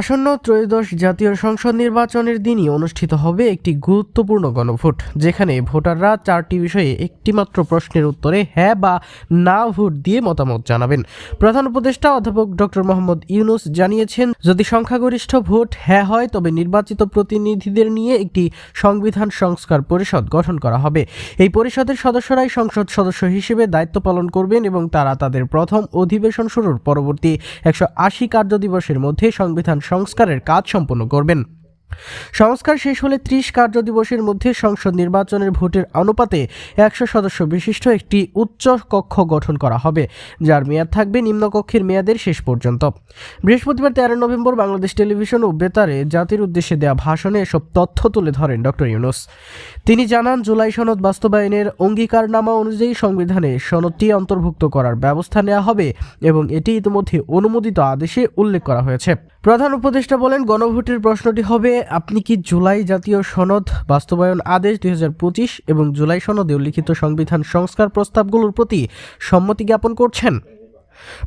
আসন্ন ত্রয়োদশ জাতীয় সংসদ নির্বাচনের দিনই অনুষ্ঠিত হবে একটি গুরুত্বপূর্ণ গণভোট, যেখানে ভোটাররা চারটি বিষয়ে একটিমাত্র প্রশ্নের উত্তরে হ্যাঁ বা না ভোট দিয়ে মতামত জানাবেন। প্রধান উপদেষ্টা অধ্যাপক ডক্টর মোহাম্মদ ইউনুস জানিয়েছেন, যদি সংখ্যাগরিষ্ঠ ভোট হ্যাঁ হয়, তবে নির্বাচিত প্রতিনিধিদের নিয়ে একটি সংবিধান সংস্কার পরিষদ গঠন করা হবে। এই পরিষদের সদস্যরাই সংসদ সদস্য হিসেবে দায়িত্ব পালন করবেন এবং তারা তাদের প্রথম অধিবেশন শুরুর পরবর্তী একশো আশি কার্যদিবসের মধ্যে সংবিধান সংস্কারের কাজ সম্পন্ন করবেন। সংস্কার শেষ হলে ত্রিশ কার্যদিবসের মধ্যে সংসদ নির্বাচনের ভোটের অনুপাতে একশো সদস্য বিশিষ্ট একটি উচ্চ কক্ষ গঠন করা হবে, যার মেয়াদ থাকবে নিম্নকক্ষের মেয়াদের শেষ পর্যন্ত। বৃহস্পতিবার তেরো নভেম্বর বাংলাদেশ টেলিভিশন ও বেতারে জাতির উদ্দেশ্যে দেওয়া ভাষণে এসব তথ্য তুলে ধরেন ডক্টর ইউনুস। তিনি জানান, জুলাই সনদ বাস্তবায়নের অঙ্গীকারনামা অনুযায়ী সংবিধানে সনদটি অন্তর্ভুক্ত করার ব্যবস্থা নেওয়া হবে এবং এটি ইতিমধ্যে অনুমোদিত আদেশে উল্লেখ করা হয়েছে। প্রধান উপদেষ্টা বলেন, গণভোটের প্রশ্নটি হবে আপনি কি জুলাই জাতীয় সনদ, বাস্তবায়ন আদেশ দুই হাজার পঁচিশ এবং জুলাই সনদে উল্লিখিত সংবিধান সংস্কার প্রস্তাবগুলোর প্রতি সম্মতি জ্ঞাপন করছেন?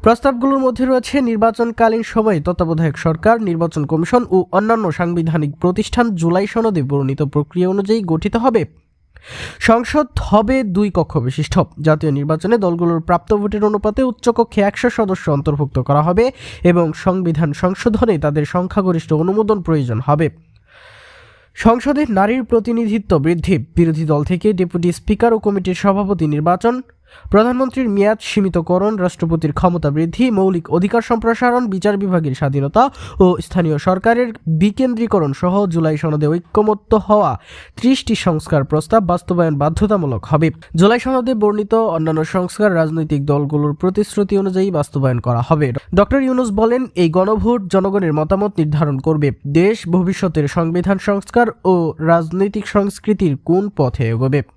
প্রস্তাবগুলোর মধ্যে রয়েছে নির্বাচনকালীন সময়ে তত্ত্বাবধায়ক সরকার, নির্বাচন কমিশন ও অন্যান্য সাংবিধানিক প্রতিষ্ঠান জুলাই সনদে বর্ণিত প্রক্রিয়া অনুযায়ী গঠিত হবে। সংসদ হবে দুই কক্ষ বিশিষ্ট। জাতীয় নির্বাচনে দলগুলোর প্রাপ্ত ভোটের অনুপাতে উচ্চকক্ষে একশো সদস্য অন্তর্ভুক্ত করা হবে এবং সংবিধান সংশোধনে তাদের সংখ্যাগরিষ্ঠ অনুমোদন প্রয়োজন হবে। সংসদে নারীর প্রতিনিধিত্ব বৃদ্ধি। বিরোধী দল থেকে ডেপুটি স্পিকার ও কমিটির সভাপতি নির্বাচন প্রধানমন্ত্রীর মেয়াদ সীমিতকরণ, রাষ্ট্রপতির ক্ষমতা বৃদ্ধি, মৌলিক অধিকার সম্প্রসারণ, বিচার বিভাগের স্বাধীনতা ও স্থানীয় সরকারের বিকেন্দ্রীকরণ সহ জুলাই সনদে ঐক্যমত্য হওয়া ত্রিশটি সংস্কার প্রস্তাব বাস্তবায়ন বাধ্যতামূলক হবে। জুলাই সনদে বর্ণিত অন্যান্য সংস্কার রাজনৈতিক দলগুলোর প্রতিশ্রুতি অনুযায়ী বাস্তবায়ন করা হবে। ডক্টর ইউনুস বলেন, এই গণভোট জনগণের মতামত নির্ধারণ করবে। দেশ ভবিষ্যতের সংবিধান সংস্কার ও রাজনৈতিক সংস্কৃতির কোন পথে এগোবে?